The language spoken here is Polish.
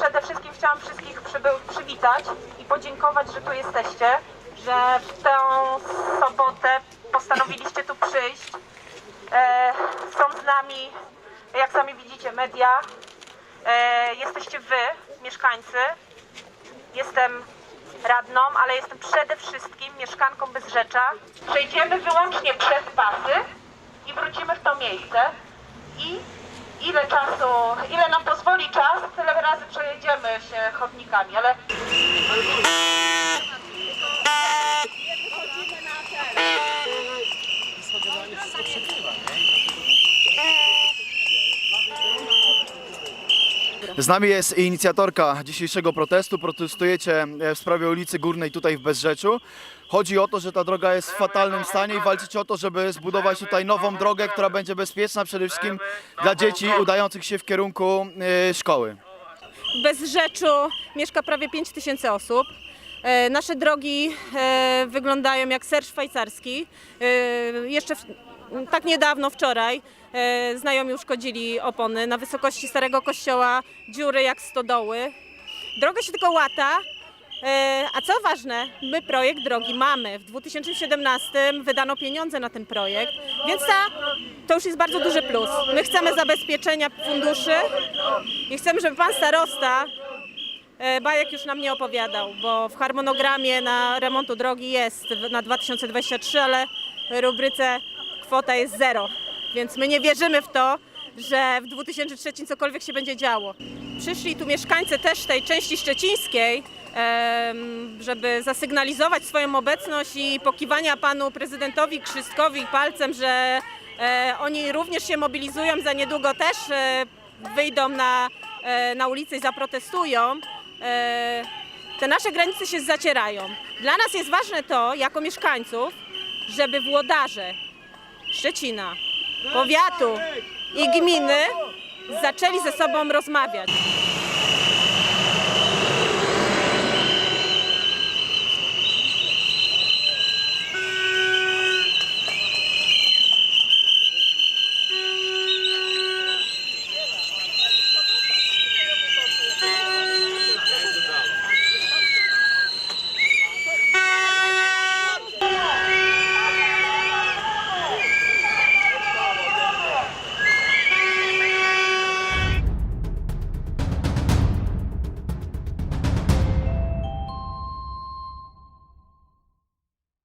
przede wszystkim chciałam wszystkich przywitać i podziękować, że tu jesteście, że w tę sobotę postanowiliście tu przyjść. E, są z nami, jak sami widzicie, media. E, jesteście wy, mieszkańcy. Jestem radną, ale jestem przede wszystkim mieszkanką Bezrzecza. Przejdziemy wyłącznie przez pasy i wrócimy w to miejsce. I ile czasu, ile nam pozwoli czas, razy przejedziemy się chodnikami, ale Z nami jest inicjatorka dzisiejszego protestu. Protestujecie e, w sprawie ulicy Górnej tutaj w Bezrzeczu. Chodzi o to, że ta droga jest w fatalnym stanie i walczycie o to, żeby zbudować tutaj nową drogę, która będzie bezpieczna przede wszystkim dla dzieci udających się w kierunku e, szkoły. W Bezrzeczu mieszka prawie 5 tysięcy osób. E, Nasze drogi e, wyglądają jak ser szwajcarski. E, Jeszcze w, tak niedawno, wczoraj, znajomi uszkodzili opony na wysokości Starego Kościoła, dziury jak stodoły. Droga się tylko łata, a co ważne, my projekt drogi mamy. W 2017 wydano pieniądze na ten projekt, więc ta, to już jest bardzo duży plus. My chcemy zabezpieczenia funduszy i chcemy, żeby pan starosta e, Bajek już nam nie opowiadał, bo w harmonogramie na remontu drogi jest na 2023, ale rubryce kwota jest zero. Więc my nie wierzymy w to, że w 2003 cokolwiek się będzie działo. Przyszli tu mieszkańcy też tej części szczecińskiej, żeby zasygnalizować swoją obecność i pokiwania panu prezydentowi Krzystkowi palcem, że e, oni również się mobilizują, za niedługo też e, wyjdą na, e, na ulicę i zaprotestują. E, te nasze granice się zacierają. Dla nas jest ważne to, jako mieszkańców, żeby włodarze Szczecina, powiatu i gminy zaczęli ze sobą rozmawiać.